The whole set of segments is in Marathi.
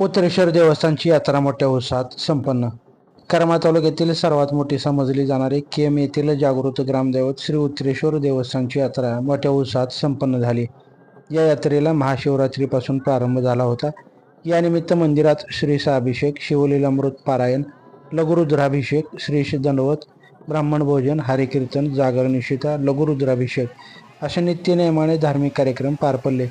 उत्तरेश्वर देवस्थानची यात्रा मोठ्या उत्साहात संपन्न. करमा तालुक्यातील सर्वात मोठी समजली जाणारी केम येथील जागृत ग्रामदैवत श्री उत्तरेश्वर देवस्थानची यात्रा मोठ्या उत्साहात संपन्न झाली. या यात्रेला महाशिवरात्रीपासून प्रारंभ झाला होता. यानिमित्त मंदिरात श्रीसाभिषेक शिवलीलामृत पारायण लघुरुद्राभिषेक श्रीश दंडवत ब्राह्मण भोजन हरिकीर्तन जागरनिशिता लघुरुद्राभिषेक अशा नित्यनियमाने धार्मिक कार्यक्रम पार पडले.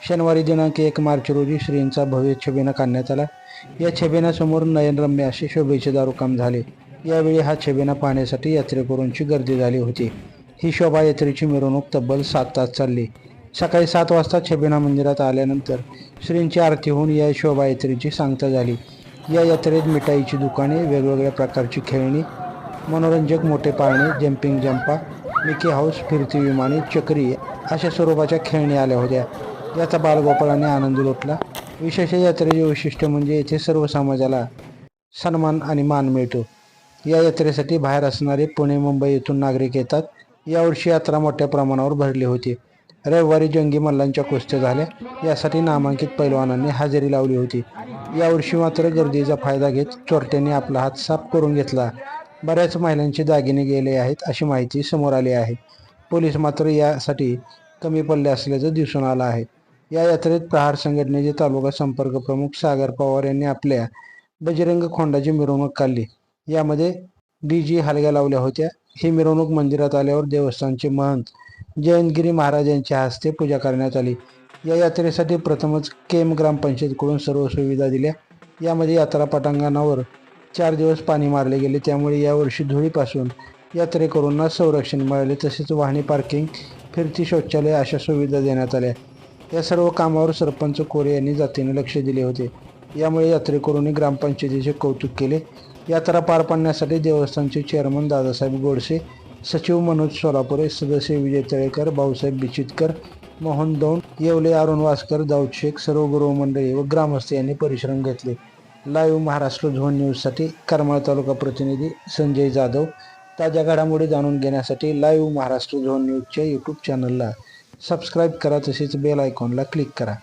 शनिवारी दिनांक एक मार्च रोजी श्रींचा भव्य छबिना काढण्यात आला. या छबिनासमोर नयनरम्य असे शोभेचे दारुकाम झाले. यावेळी हा छबिना पाहण्यासाठी यात्रेकरूंची गर्दी झाली होती. ही शोभायात्रेची मिरवणूक तब्बल सात तास चालली. सकाळी सात वाजता छबिना मंदिरात आल्यानंतर श्रींची आरती होऊन या शोभायात्रेची सांगता झाली. या यात्रेत मिठाईची दुकाने वेगवेगळ्या प्रकारची खेळणी मनोरंजक मोठे पाळणे जम्पिंग जंपा मिकी हाऊस फिरती विमाने चक्री अशा स्वरूपाच्या खेळणी आल्या होत्या. याचा बालगोपाळाने आनंद लुटला. विशेष यात्रेचे वैशिष्ट्य म्हणजे येथे सर्व समाजाला सन्मान आणि मान मिळतो. या यात्रेसाठी बाहेर असणारे पुणे मुंबई येथून नागरिक येतात. यावर्षी यात्रा मोठ्या प्रमाणावर भरली होती. रविवारी जंगी मल्लांच्या कुस्त्या झाल्या. यासाठी नामांकित पैलवानांनी हजेरी लावली होती. यावर्षी मात्र गर्दीचा फायदा घेत चोरट्यांनी आपला हात साफ करून घेतला. बऱ्याच महिलांचे दागिने गेले आहेत अशी माहिती समोर आली आहे. पोलीस मात्र यासाठी कमी पडले असल्याचं दिसून आलं आहे. या यात्रेत प्रहार संघटनेचे तालुका संपर्क प्रमुख सागर पवार यांनी आपल्या बजरंग खोंडाची मिरवणूक काढली. यामध्ये डी जी हलग्या लावल्या होत्या. ही मिरवणूक मंदिरात आल्यावर देवस्थानचे महंत जयंतगिरी महाराज यांच्या हस्ते पूजा करण्यात आली. या यात्रेसाठी प्रथमच केम ग्रामपंचायतकडून सर्व सुविधा दिल्या. यामध्ये यात्रा पटांगणावर चार दिवस पाणी मारले गेले. त्यामुळे यावर्षी धुळीपासून यात्रेकरूंना संरक्षण मिळाले. तसेच वाहने पार्किंग फिरती शौचालय अशा सुविधा देण्यात आल्या. या सर्व कामावर सरपंच कोरे यांनी जातीने लक्ष दिले होते. यामुळे यात्रेकरूंनी ग्रामपंचायतीचे कौतुक केले. यात्रा पार पाडण्यासाठी देवस्थानचे चेअरमन दादासाहेब गोडसे सचिव मनोज सोलापुरे सदस्य विजय तळेकर भाऊसाहेब बिचितकर मोहन दौंड येवले अरुण वासकर दाऊद शेख सर्व गुरुमंडळी व ग्रामस्थ यांनी परिश्रम घेतले. लाईव्ह महाराष्ट्र झोन न्यूजसाठी करमाळ तालुका प्रतिनिधी संजय जाधव. ताज्या घडामोडी जाणून घेण्यासाठी लाईव्ह महाराष्ट्र झोन न्यूजच्या यूट्यूब चॅनलला सबस्क्राईब करा तसेच बेल आयकॉनला क्लिक करा.